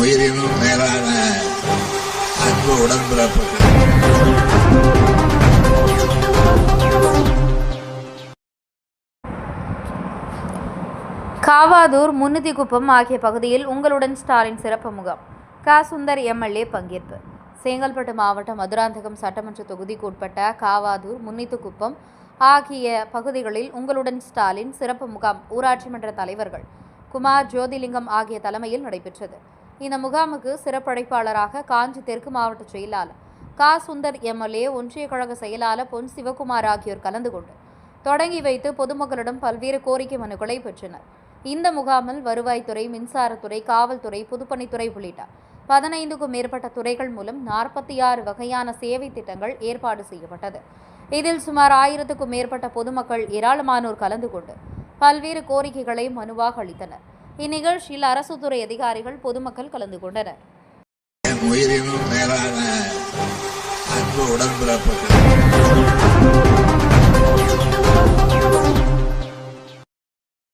உயிரினும் மேலான அன்பு உடன்பிறப்புகள். காவாதூர் முன்னுதிக்குப்பம் ஆகிய பகுதியில் உங்களுடன் ஸ்டாலின் சிறப்பு முகாம். க. சுந்தர் எம்எல்ஏ பங்கேற்பு. செங்கல்பட்டு மாவட்டம் மதுராந்தகம் சட்டமன்ற தொகுதிக்கு உட்பட்ட காவாதூர் முன்னித்துக்குப்பம் ஆகிய பகுதிகளில் உங்களுடன் ஸ்டாலின் சிறப்பு முகாம். ஊராட்சி மன்ற தலைவர்கள் குமார் ஜோதிலிங்கம் ஆகிய தலைமையில் நடைபெற்றது. இந்த முகாமுக்கு சிறப்படைப்பாளராக காஞ்சி தெற்கு மாவட்ட செயலாளர் கா. சுந்தர் எம்எல்ஏ ஒன்றிய கழக செயலாளர் பொன் சிவகுமார் ஆகியோர் கலந்து கொண்டு தொடங்கி வைத்து பொதுமக்களிடம் பல்வேறு கோரிக்கை மனுக்களை பெற்றனர். இந்த முகாமில் வருவாய்த்துறை மின்சாரத்துறை காவல்துறை பொதுப்பணித்துறை உள்ளிட்ட பதினைந்துக்கும் மேற்பட்ட துறைகள் மூலம் நாற்பத்தி ஆறு வகையான சேவை திட்டங்கள் ஏற்பாடு செய்யப்பட்டது. இதில் சுமார் ஆயிரத்துக்கும் மேற்பட்ட பொதுமக்கள் ஏராளமானோர் கலந்து கொண்டு பல்வேறு கோரிக்கைகளை மனுவாக அளித்தனர். இந்நிகழ்ச்சியில் அரசு துறை அதிகாரிகள் பொதுமக்கள் கலந்து கொண்டனர். உயிரினும் மேலான அன்பு உடன்பிறப்பு